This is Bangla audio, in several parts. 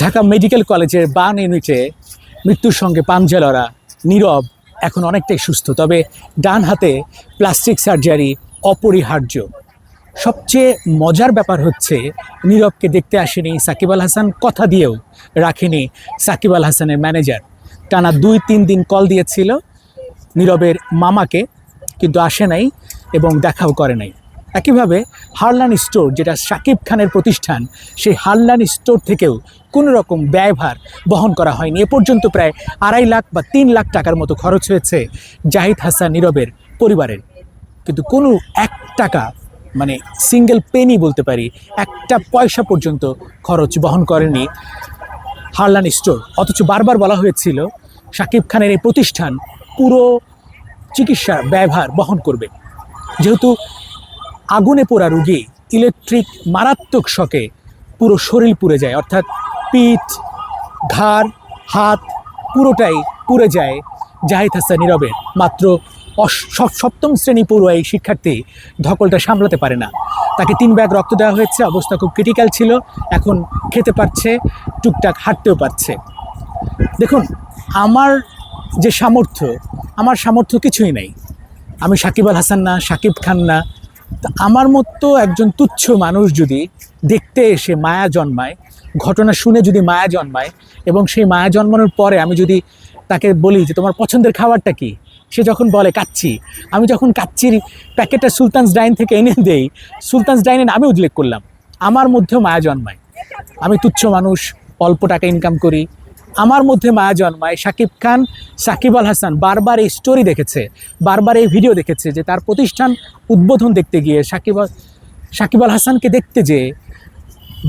ঢাকা মেডিকেল কলেজের বান ইউনিটে মৃত্যুর সঙ্গে পাঞ্জা লড়া নীরব, এখন অনেকটাই সুস্থ। তবে ডান হাতে প্লাস্টিক সার্জারি অপরিহার্য। সবচেয়ে মজার ব্যাপার হচ্ছে, নীরবকে দেখতে আসেনি সাকিব আল হাসান, কথা দিয়েও রাখেনি সাকিব আল হাসানের ম্যানেজার। টানা দুই, তিন দিন কল দিয়েছিল নীরবের মামাকে, কিন্তু আসে নাই এবং দেখাও করে নাই। একইভাবে হারলান স্টোর, যেটা শাকিব খানের প্রতিষ্ঠান, সেই হারলান স্টোর থেকেও কোনো রকম ব্যয়ভার বহন করা হয়নি। এ পর্যন্ত প্রায় আড়াই লাখ বা তিন লাখ টাকার মতো খরচ হয়েছে জাহিদ হাসান নীরবের পরিবারের। কিন্তু কোনো এক টাকা মানে সিঙ্গেল পেনি বলতে পারি, একটা পয়সা পর্যন্ত খরচ বহন করেনি হারলান স্টোর। অথচ বারবার বলা হয়েছিল, শাকিব খানের এই প্রতিষ্ঠান পুরো চিকিৎসা ব্যয়ভার বহন করবে। যেহেতু আগুনে পোড়া রুগী, ইলেকট্রিক মারাত্মক শকে পুরো শরীর পুড়ে যায়, অর্থাৎ পিঠ, ঘাড়, হাত পুরোটাই পুড়ে যায় জাহিদ হাসান নীরবের মাত্র সপ্তম শ্রেণি পড়ুয়া এই শিক্ষার্থী ধকলটা সামলাতে পারে না। তাকে তিন ব্যাগ রক্ত দেওয়া হয়েছে, অবস্থা খুব ক্রিটিক্যাল ছিল, এখন খেতে পারছে, টুকটাক হাঁটতেও পারছে। দেখুন, আমার যে সামর্থ্য, আমার সামর্থ্য কিছুই নেই। আমি সাকিব আল হাসান না, সাকিব খান না তা আমার মতো একজন তুচ্ছ মানুষ যদি দেখতে এসে মায়া জন্মায়, ঘটনা শুনে যদি মায়া জন্মায় এবং সেই মায়া জন্মানোর পরে আমি যদি তাকে বলি যে, তোমার পছন্দের খাবারটা কি? সে যখন বলে, কাচ্চি। আমি যখন কাচ্চির প্যাকেটটা সুলতানস ডাইন থেকে এনে দেই, সুলতানস ডাইনের আমি উল্লেখ করলাম, আমার মধ্যেও মায়া জন্মায়। আমি তুচ্ছ মানুষ, অল্প টাকা ইনকাম করি আমার মধ্যে মায়া জন্মায়। সাকিব খান, সাকিব আল হাসান বারবার এই স্টোরি দেখেছে, বারবার এই ভিডিও দেখেছে যে তার প্রতিষ্ঠান উদ্বোধন দেখতে গিয়ে সাকিব সাকিব আল হাসানকে দেখতে যে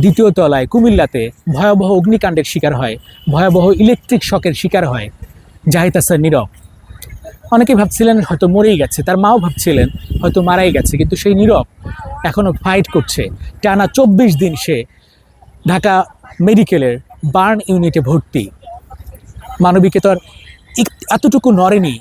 দ্বিতীয় তলায় কুমিল্লাতে ভয়াবহ অগ্নিকাণ্ডের শিকার হয়, ভয়াবহ ইলেকট্রিক শকের শিকার হয় জাহিদ হাসান নীরব। অনেকে ভাবছিলেন হয়তো মরেই গেছে, তার মাও ভাবছিলেন হয়তো মারাই গেছে, কিন্তু সেই নীরব এখনও ফাইট করছে। টানা চব্বিশ দিন সে ঢাকা মেডিকেলের বার্ন ইউনিটে ভর্তি। মানবিকতার ইক- এতটুকু নড়েনি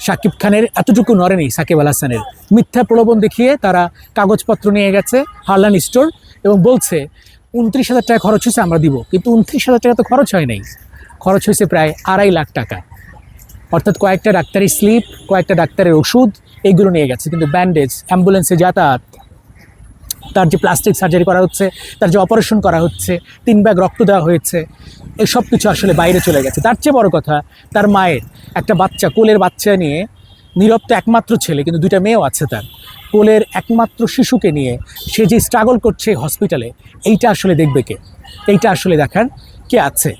সাকিব খানের, এতটুকু নড়েনি সাকিব আল হাসানের। মিথ্যা প্রলোভন দেখিয়ে তারা কাগজপত্র নিয়ে গেছে হারলান স্টোর এবং বলছে, উনত্রিশ হাজার টাকা খরচ হয়েছে, আমরা দিব। কিন্তু উনত্রিশ হাজার টাকা তো খরচ হয় নাই। খরচ হয়েছে প্রায় আড়াই লাখ টাকা। অর্থাৎ কয়েকটা ডাক্তারি স্লিপ, কয়েকটা ডাক্তারের ওষুধ, এইগুলো নিয়ে গেছে। কিন্তু ব্যান্ডেজ, অ্যাম্বুলেন্সে যাতায়াত তার যে প্লাস্টিক সার্জারি করা হচ্ছে, তার যে অপারেশন করা হচ্ছে, তিন ব্যাগ রক্ত দেওয়া হয়েছে এসব কিছু আসলে বাইরে চলে গেছে। তার চেয়ে বড় কথা, তার মায়ের একটা বাচ্চা, কোলের বাচ্চা নিয়ে নীরব তো একমাত্র ছেলে, কিন্তু দুইটা মেয়েও আছে তার। কোলের একমাত্র শিশুকে নিয়ে সে যে স্ট্রাগল করছে হসপিটালে এইটা আসলে দেখবে কে? এইটা আসলে দেখার কে আছে?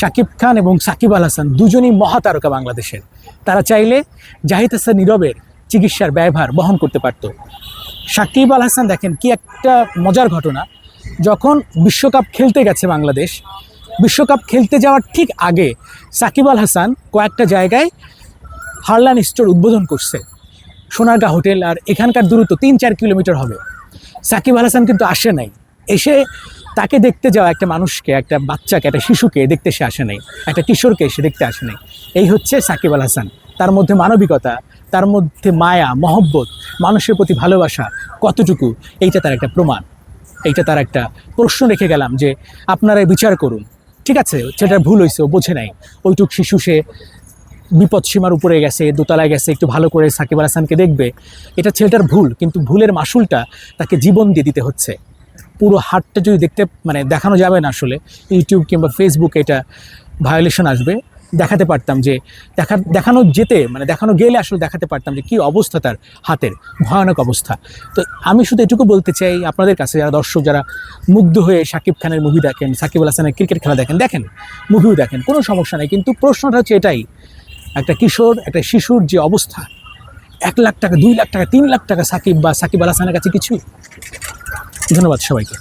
সাকিব খান এবং সাকিব আল হাসান দুজনই মহাতারকা বাংলাদেশের। তারা চাইলে জাহিদ হাসান নীরবের চিকিৎসার ব্যয়ভার বহন করতে পারতো। সাকিব আল হাসান দেখেন কি একটা মজার ঘটনা। যখন বিশ্বকাপ খেলতে গেছে বাংলাদেশ, বিশ্বকাপ খেলতে যাওয়ার ঠিক আগে সাকিব আল হাসান কয়েকটা জায়গায় হারলান স্টোর উদ্বোধন করছে। সোনারগাঁ হোটেল আর এখানকার দূরত্ব তিন চার কিলোমিটার হবে। সাকিব আল হাসান কিন্তু আসে নাই। এসে তাকে দেখতে যাওয়া একটা মানুষকে, একটা বাচ্চাকে, একটা শিশুকে দেখতে সে আসে নাই। একটা কিশোরকে এসে দেখতে আসে নাই। এই হচ্ছে সাকিব আল হাসান। তার মধ্যে মানবিকতা তার মধ্যে মায়া, মহব্বত, মানুষের প্রতি ভালোবাসা কতটুকু? এইটা তার একটা প্রমাণ। এইটা তার একটা প্রশ্ন রেখে গেলাম যে আপনারা বিচার করুন। ঠিক আছে? ছেলেটার ভুল হয়েছে ও বোঝে নাই। ওইটুক শিশু সে বিপদ সীমার উপরে গেছে, দোতলায় গেছে, একটু ভালো করে সাকিব আল হাসানকে দেখবে। এটা ছেলেটার ভুল, কিন্তু ভুলের মাসুলটা তাকে জীবন দিয়ে দিতে হচ্ছে। পুরো হাটটা যদি দেখতে মানে দেখানো যাবে না আসলে, ইউটিউব কিংবা ফেসবুকে এটা ভায়োলেশন আসবে। দেখাতে পারতাম যে দেখা, দেখানো যেতে মানে দেখানো গেলে আসলে দেখাতে পারতাম যে কী অবস্থা তার হাতের, ভয়ানক অবস্থা। তো আমি শুধু এটুকু বলতে চাই আপনাদের কাছে, যারা দর্শক, যারা মুগ্ধ হয়ে সাকিব খানের মুভি দেখেন, সাকিব আল হাসানের ক্রিকেট খেলা দেখেন দেখেন, মুভিও দেখেন, কোনো সমস্যা নেই। কিন্তু প্রশ্নটা হচ্ছে এটাই, একটা কিশোর, একটা শিশুর যে অবস্থা, এক লাখ টাকা, দুই লাখ টাকা, তিন লাখ টাকা সাকিব বা সাকিব আল হাসানের কাছে কিছু ধন্যবাদ সবাইকে।